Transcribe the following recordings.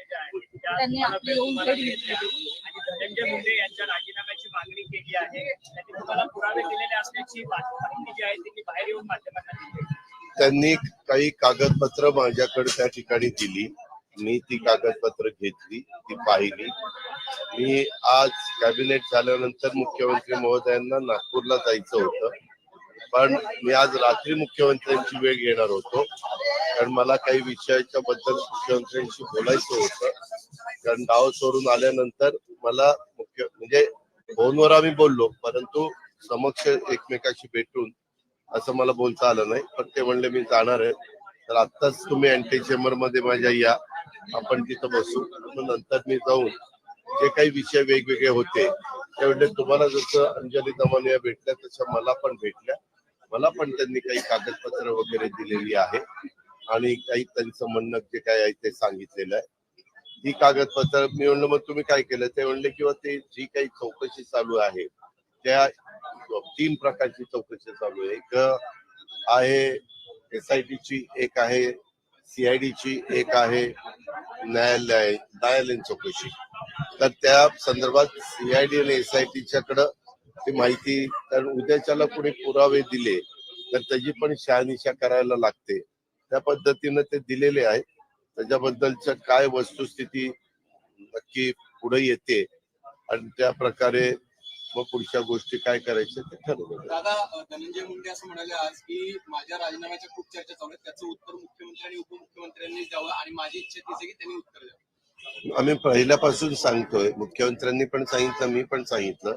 त्यांनी आपली येऊन तुम्हाला भेट घेतली. आणि धनंजय मुंडे यांच्या राजीनाम्याची मागणी केली आहे. त्यांनी तुम्हाला पुरावे दिलेले असल्याची माहिती जी आहे. ती बाहेर येऊन माध्यमांना दिली. त्यांनी काही कागदपत्र माझ्याकडे त्या ठिकाणी दिली. मी ती कागदपत्र घेतली ती पाहिली. मी आज कॅबिनेट झाल्यानंतर मुख्यमंत्री महोदयांना नागपूरला जायचं होतं. पण मी आज रात्री मुख्यमंत्र्यांची वेळ घेणार होतो. कारण मला काही विषयाच्या बद्दल मुख्यमंत्र्यांशी बोलायचं होतं. कारण गाव सोडून आल्यानंतर मला मुख्य म्हणजे फोनवर आम्ही बोललो परंतु समक्ष एकमेकाशी भेटून असं मला बोलता आलं नाही. पण ते म्हणले मी जाणार आहे. तर आत्ताच तुम्ही अँटी चेंबरमध्ये माझ्या या. आपण तिथं बसू. नंतर मी जाऊन जे काही विषय वेगवेगळे होते त्यावेळेला तुम्हाला जसं अंजली दमानिया भेटल्या तशा मला पण भेटल्या. मला पण त्यांनी काही कागदपत्र वगैरे दिलेली आहे. आणि काही त्यांचं म्हणणं जे काय आहे ते सांगितलेलं आहे. ही कागदपत्र मी म्हणलं मग तुम्ही काय केलं? ते म्हणले किंवा ते जी काही चौकशी चालू आहे त्या तीन प्रकारची चौकशी चालू आहे. एक आहे एस आय ची एक आहे सीआयडी ची एक आहे न्यायालय न्यायालयीन चौकशी. तर त्या संदर्भात सीआयडी आणि एस आय टीच्याकडं ती माहिती कारण उद्याच्याला कोणी पुरावे दिले तर त्याची पण शहानिशा करायला लागते. त्या पद्धतीनं ते दिलेले आहे. त्याच्याबद्दलच्या काय वस्तुस्थिती नक्की पुढे येते आणि त्या प्रकारे मग पुढच्या गोष्टी काय करायच्या ते ठरवलं दादा धनंजय मुंडे असं म्हणाले आज की माझ्या राजीनाम्याच्या खूप चर्चा चालू आहेत. त्याचं उत्तर मुख्यमंत्री आणि उपमुख्यमंत्र्यांनी द्यावं आणि माझी इच्छा तीच की त्यांनी उत्तर द्यावं. आम्ही पहिल्यापासून सांगतोय मुख्यमंत्र्यांनी पण सांगितलं मी पण सांगितलं.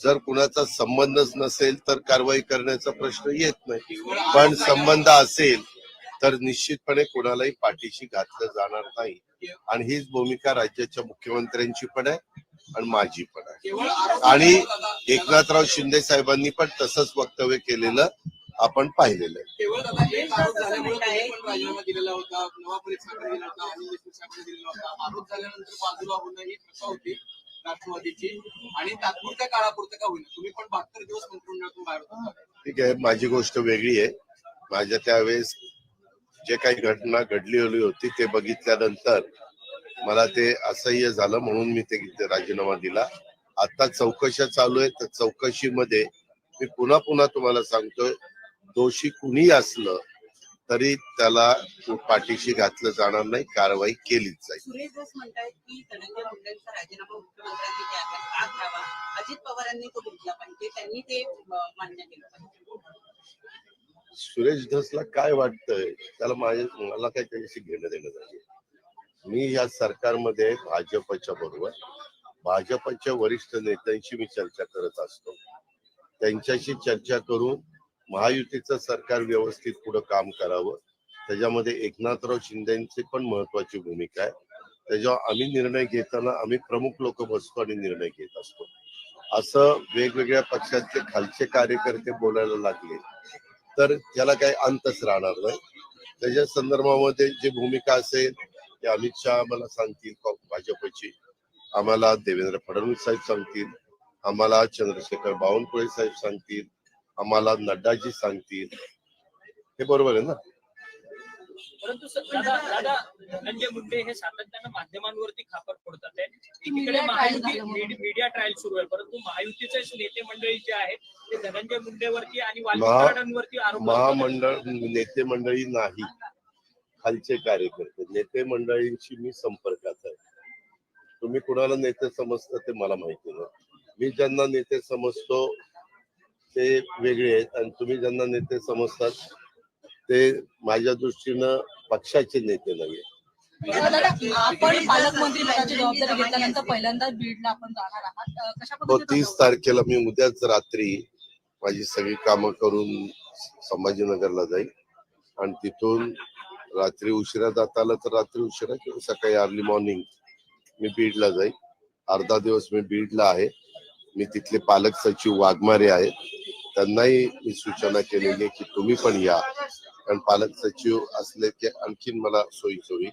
जर कुणाचा संबंधच नसेल तर कारवाई करण्याचा प्रश्न येत नाही. पण संबंध असेल तर निश्चितपणे कोणालाही पाठीशी घातलं जाणार नाही. आणि हीच भूमिका राज्याच्या मुख्यमंत्र्यांची पण आहे आणि माझी पण आहे. आणि एकनाथराव शिंदे साहेबांनी पण तसंच वक्तव्य केलेलं आपण पाहिलेलं आहे. राष्ट्रवादीची आणि तात्पुरत्या काळापुरतं का होईल तुम्ही पण बहात्तर दिवस मंत्रिमंडळातून बाहेर होता. ठीक आहे माझी गोष्ट वेगळी आहे. माझ्या त्यावेळेस जे काही घटना घडली होती ते बघितल्यानंतर मला ते असह्य झालं म्हणून मी ते राजीनामा दिला. आता चौकशा चालू आहे. तर चौकशीमध्ये मी पुन्हा पुन्हा तुम्हाला सांगतोय दोषी कुणी असलं तरी त्याला पाठीशी घातलं जाणार नाही कारवाई केलीच जाईल. सुरेश धसला काय वाटतंय? त्याला माझ्या मला काय त्याच्याशी घेणं देणं नाही मी या सरकारमध्ये भाजपच्या बरोबर भाजपच्या वरिष्ठ नेत्यांशी मी चर्चा करत असतो. त्यांच्याशी चर्चा करून महायुतीचं सरकार व्यवस्थित पुढे काम करावं. त्याच्यामध्ये एकनाथराव शिंदेची पण महत्वाची भूमिका आहे. त्याच्यावर आम्ही निर्णय घेताना आम्ही प्रमुख लोक बसतो आणि निर्णय घेत असतो. असं वेगवेगळ्या पक्षाचे खालचे कार्यकर्ते बोलायला लागले तर त्याला काही अंतच राहणार नाही. त्याच्या संदर्भामध्ये जी भूमिका असेल ते अमित शहा आम्हाला सांगतील भाजपची. आम्हाला देवेंद्र फडणवीस साहेब सांगतील. आम्हाला चंद्रशेखर बावनकुळे साहेब सांगतील. आम्हाला नड्डाजी सांगतील. हे बरोबर आहे ना? परंतु स- दादा दादा धनंजय मुंडे हे सातत्यानं माध्यमांवरती खापर फोडतात. एकीकडे महायुती मीडिया ट्रायल सुरू आहे. परंतु महायुतीचे नेते मंडळी जे आहेत ते धनंजय मुंडेवरती आणि वाल्मिकांवरती आरोप. महामंडळ नेते मंडळी नाही. खालचे कार्यकर्ते. नेते मंडळींशी मी संपर्कात आहे. तुम्ही कुणाला नेते समजता ते मला माहिती नाही. मी ज्यांना नेते समजतो ते वेगळे आहेत आणि तुम्ही ज्यांना नेते समजतात ते माझ्या दृष्टीनं पक्षाचे नेते नाहीये दादा आपण पालकमंत्री पदाची जबाबदारी घेतल्यानंतर पहिल्यांदाच बीडला आपण जाणार आहात. अं, कशा तो पद्धतीने तीस तारखेला मी उद्याच रात्री माझी सगळी कामं करून संभाजीनगरला जाईल. आणि तिथून रात्री उशिरा जाता आलं तर रात्री उशिरा किंवा सकाळी अर्ली मॉर्निंग मी बीडला जाईल. अर्धा दिवस मी बीडला आहे. मी तिथले पालक सचिव वाघमारे आहेत. त्यांनाही मी सूचना केलेली आहे की तुम्ही पण या. कारण पालक सचिव असले की आणखीन मला सोयीचं होईल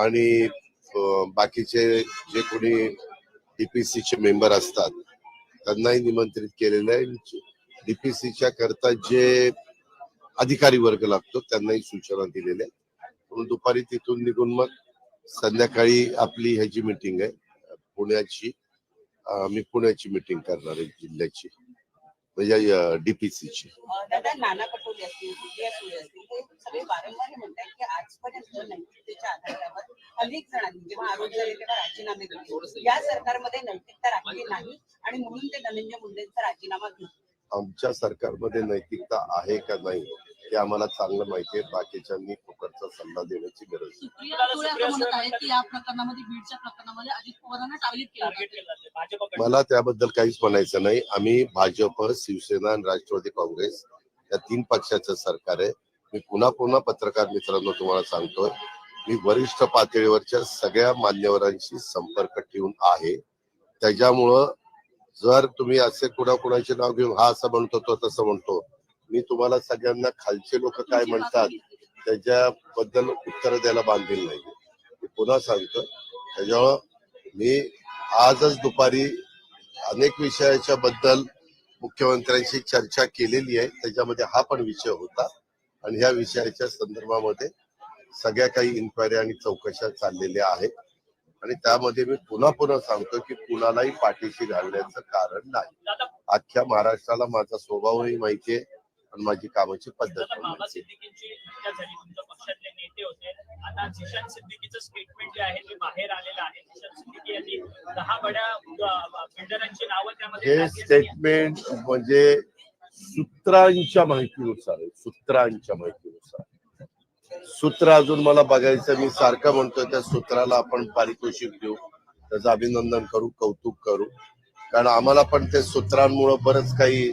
आणि बाकीचे जे कोणी डीपीसीचे मेंबर असतात त्यांनाही निमंत्रित केलेलं आहे. डीपीसीच्या करता जे अधिकारी वर्ग लागतो त्यांनाही सूचना दिलेल्या म्हणून दुपारी तिथून निघून मग संध्याकाळी आपली ह्याची मिटिंग आहे पुण्याची. मी पुण्याची मिटिंग करणार आहे जिल्ह्याची. म्हणजे डीपीसीची दादा नाना पटोले असतील सुप्रिया सुळे असतील हे सगळे वारंवार हे म्हणतात की आजपर्यंत नैतिकतेच्या आधारावर अनेक जणांनी जेव्हा आरोप झाले तेव्हा राजीनामे दिले. या सरकारमध्ये नैतिकता राखली नाही आणि म्हणून ते धनंजय मुंडेंचा राजीनामा घेतला आमच्या सरकारमध्ये नैतिकता आहे का नाही हे आम्हाला चांगलं माहिती आहे. बाकीच्यांनी फुकटचा सल्ला देण्याची गरज या प्रकरणामध्ये बीडच्या प्रकरणामध्ये अजित पवारांना टार्गेट केलं मला त्याबद्दल काहीच म्हणायचं नाही. आम्ही भाजप शिवसेना आणि राष्ट्रवादी काँग्रेस या तीन पक्षाचं सरकार आहे. मी पुन्हा पुन्हा पत्रकार मित्रांनो तुम्हाला सांगतोय मी वरिष्ठ पातळीवरच्या सगळ्या मान्यवरांशी संपर्क ठेवून आहे. त्याच्यामुळं जर तुम्ही असे कुणाकुणाचे नाव घेऊन हा असं म्हणतो तो तसं म्हणतो मी तुम्हाला सगळ्यांना खालचे लोक काय म्हणतात त्याच्याबद्दल उत्तर द्यायला बांधील नाही. मी पुन्हा सांगतो त्याच्यामुळं मी आजच दुपारी अनेक विषयाच्या बद्दल मुख्यमंत्र्यांशी चर्चा केलेली आहे. त्याच्यामध्ये हा पण विषय होता. आणि ह्या विषयाच्या संदर्भामध्ये सगळ्या काही इन्क्वायरी आणि चौकशा चाललेल्या आहेत. आणि त्यामध्ये मी पुन्हा पुन्हा सांगतो की कुणालाही पाठीशी घालण्याचं कारण नाही. अख्ख्या महाराष्ट्राला माझा स्वभावही माहितीये आणि माझी कामाची पद्धत दादा पण मामा माहिती सिद्दीकींची हत्या झाली. तुमच्या पक्षातले नेते होते. आता झिशान सिद्दीकीचं स्टेटमेंट जे आहे ते बाहेर आलेलं आहे. झिशान सिद्दीकी यांनी दहा बड्या अ, बिल्डरांची नावं त्यामध्ये हे आहेत. स्टेटमेंट म्हणजे सूत्रांच्या माहितीनुसार आहे. सूत्रांच्या माहितीनुसार सूत्र अजून मला बघायचं मी सारखं म्हणतोय त्या सूत्राला आपण पारितोषिक देऊ. त्याचं अभिनंदन करू कौतुक करू. कारण आम्हाला पण ते सूत्रांमुळे बरंच काही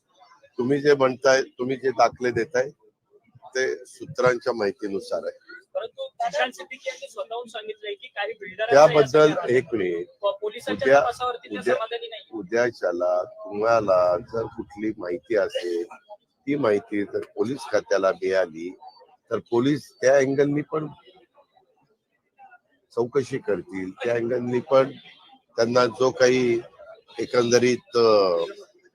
तुम्ही जे म्हणताय तुम्ही जे दाखले देताय ते सूत्रांच्या माहितीनुसार आहे. त्याबद्दल एक मिनिट. उद्या- उद्या- उद्याच्याला तुम्हाला जर कुठली माहिती असेल ती माहिती जर पोलीस खात्याला मिळाली तर पोलीस त्या अँगलनी पण चौकशी करतील. त्या अँगलनी पण त्यांना जो काही एकंदरीत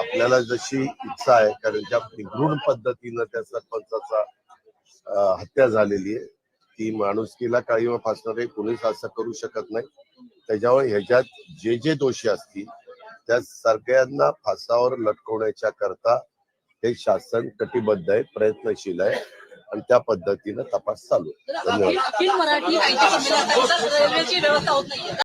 आपल्याला जशी इच्छा आहे कारण ज्या निगृढ पद्धतीनं त्या सरपंचाचा हत्या झालेली आहे ती माणुसकीला काळीमा फासणारे कोणीच असं करू शकत नाही. त्याच्यामुळे ह्याच्यात जे जे दोषी असतील त्या सगळ्यांना फासावर लटकवण्याच्या करता हे शासन कटिबद्ध आहे प्रयत्नशील आहे आणि त्या पद्धतीनं तपास चालू आहे. धन्यवाद